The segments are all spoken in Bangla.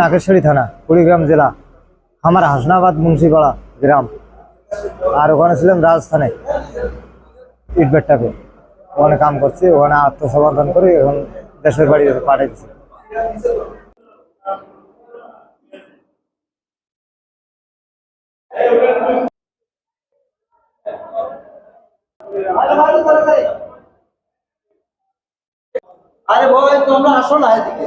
নাগেশ্বরী থানা, কুড়িগ্রাম জেলা, আমার হাসনাবাদ মুন্সিপাড়া গ্রাম। আর ওখানে ছিলাম রাজস্থানে ইটবেটটাকে। ওখানে কাম করছি, ওখানে আত্মসমর্পণ করে, এখন দেশের বাড়ি পাঠাইছি। আরে ভাই তোমরা আসো না এদিকে।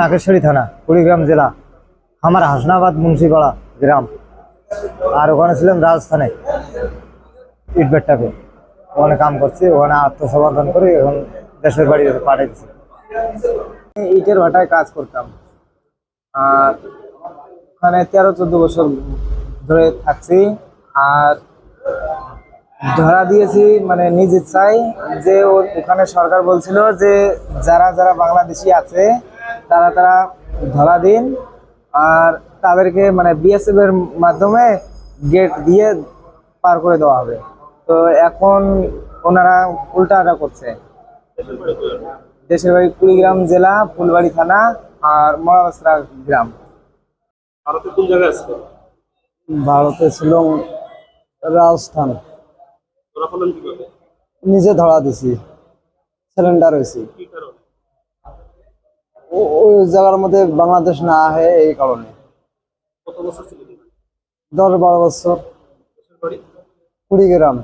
নাগেশ্বরী থানা, কুড়িগ্রাম জেলা, আমার হাসনাবাদ মুন্সিপাড়া গ্রাম। আর ওখানে ছিলাম রাজস্থানে, ইটবেটটাকে। ওখানে কাম করছি, ওখানে আত্মসমর্পণ করে, এখন দেশের বাড়ি পাঠাইছি ইটের ভাটায় কাজ করতাম। আর ওখানে তেরো, চোদ্দ বছর ধরে থাকছি। আর ধরা দিয়েছি মানে নিজ ইচ্ছায় যে ওখানে সরকার বলছিল যে যারা যারা বাংলাদেশি আছে, তারা তারা ধরা দিন। আর তাদেরকে মানে বিএসএফ এর মাধ্যমে গেট দিয়ে পার করে দেওয়া হবে। তো এখন ওনারা উল্টাটা করছে। দেশের বাড়ি কুড়িগ্রাম জেলা ফুলবাড়ি থানা আর মরাবাসরা গ্রাম। ভারতে কোন জায়গায় আসছে ভারতে ছিল রাজস্থান। নিজে ধরা দিছি সিলিন্ডার হয়েছি। ও- ওই জায়গার মধ্যে বাংলাদেশ না আহে এই কারণে? দশ বারো বছর। কুড়িগ্রাম।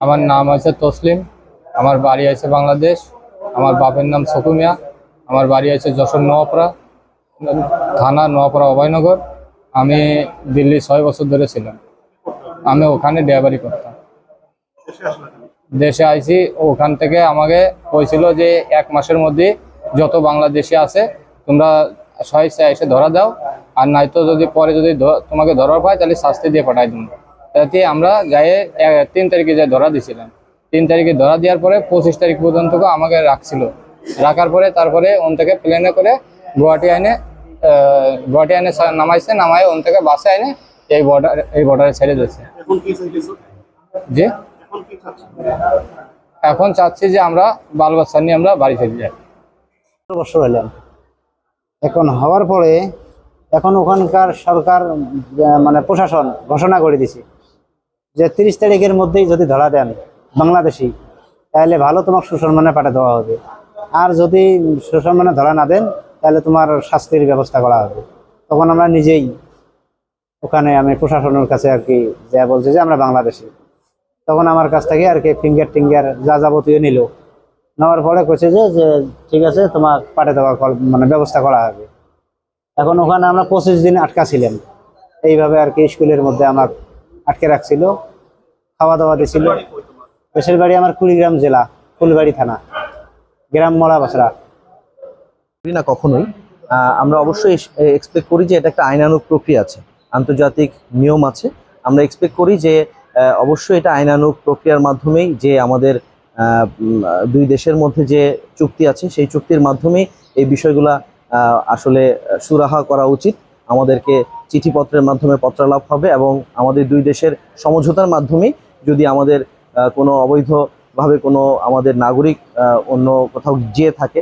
আমার নাম আছে তসলিম, আমার বাড়ি আছে বাংলাদেশ, আমার বাপের নাম সকুমিয়া আমার বাড়ি আছে যশোর নোয়াপাড়া থানা নোয়াপড়া অভয়নগর, আমি দিল্লি ছয় বছর ধরে ছিলাম। আমি ওখানে ড্রাইভারি করতাম। দেশে আইছি, ওখান থেকে আমাকে বলছিল যে এক মাসের মধ্যে যত বাংলাদেশি আছে, তোমরা স্বেচ্ছায় এসে ধরা দাও আর নয়তো যদি পরে যদি তোমাকে ধরার পায় তাহলে শাস্তি দিয়ে পাঠাই দেবো। তাতে আমরা গায়ে তিন তারিখে যে ধরা দিছিলাম তিন তারিখে ধরা দেওয়ার পরে পঁচিশ তারিখ পর্যন্ত আমাকে রাখছিল। রাখার পরে তারপরে ওন থেকে প্লেনে করে গুয়াহাটি আইনে গুয়াহাটি আইনে নামাইছে নামায় ওন থেকে বাসে আইনে এই বর্ডার এই বর্ডারে ছেড়ে দিয়েছে। এখন কি চাইতেছো যে এখন চাচ্ছ? যে আমরা বাল বাচ্চা নিয়ে আমরা বাড়ি ফিরে যাই। বছর এখন হওয়ার পরে এখন ওখানকার সরকার মানে প্রশাসন ঘোষণা করে দিছে যে তিরিশ তারিখের মধ্যেই যদি ধরা দেন বাংলাদেশি, তাহলে ভালো তোমার সুসম্মানে পাঠিয়ে দেওয়া হবে। আর যদি সুসম্মানে ধরা না দেন, তাহলে তোমার শাস্তির ব্যবস্থা করা হবে। তখন আমরা নিজেই ওখানে আমি প্রশাসনের কাছে আর কি যা বলছে যে আমরা বাংলাদেশি। তখন আমার কাছ থেকে আর কি ফিঙ্গার টিঙ্গার যা যাবতীয় নিল। নেওয়ার পরে কইছে যে ঠিক আছে, তোমার পাঠিয়ে দেওয়ার কল- মানে ব্যবস্থা করা হবে। এখন ওখানে আমরা পঁচিশ দিন আটকা ছিলাম। এইভাবে আর কি স্কুলের মধ্যে আমার আটকে রাখছিল। খাওয়া দাওয়া দিছিল। দেশের বাড়ি আমার কুড়িগ্রাম জেলা, ফুলবাড়ি থানা, গ্রাম মরা বাসরা না কখনোই। আমরা অবশ্যই এক্সপেক্ট করি যে এটা একটা আইনানুগ প্রক্রিয়া আছে। আন্তর্জাতিক নিয়ম আছে। আমরা এক্সপেক্ট করি যে অবশ্যই এটা আইনানুগ প্রক্রিয়ার মাধ্যমেই যে আমাদের দুই দেশের মধ্যে যে চুক্তি আছে, সেই চুক্তির মাধ্যমেই এই বিষয়গুলা আসলে সুরাহা করা উচিত। আমাদেরকে চিঠিপত্রের মাধ্যমে পত্রালাপ হবে এবং আমাদের দুই দেশের সমঝোতার মাধ্যমে যদি আমাদের কোনো অবৈধভাবে কোনো আমাদের নাগরিক অন্য কোথাও যেয়ে থাকে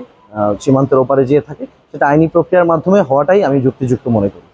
সীমান্তের ওপারে যেয়ে থাকে, সেটা আইনি প্রক্রিয়ার মাধ্যমে হওয়াটাই আমি যুক্তিযুক্ত মনে করি।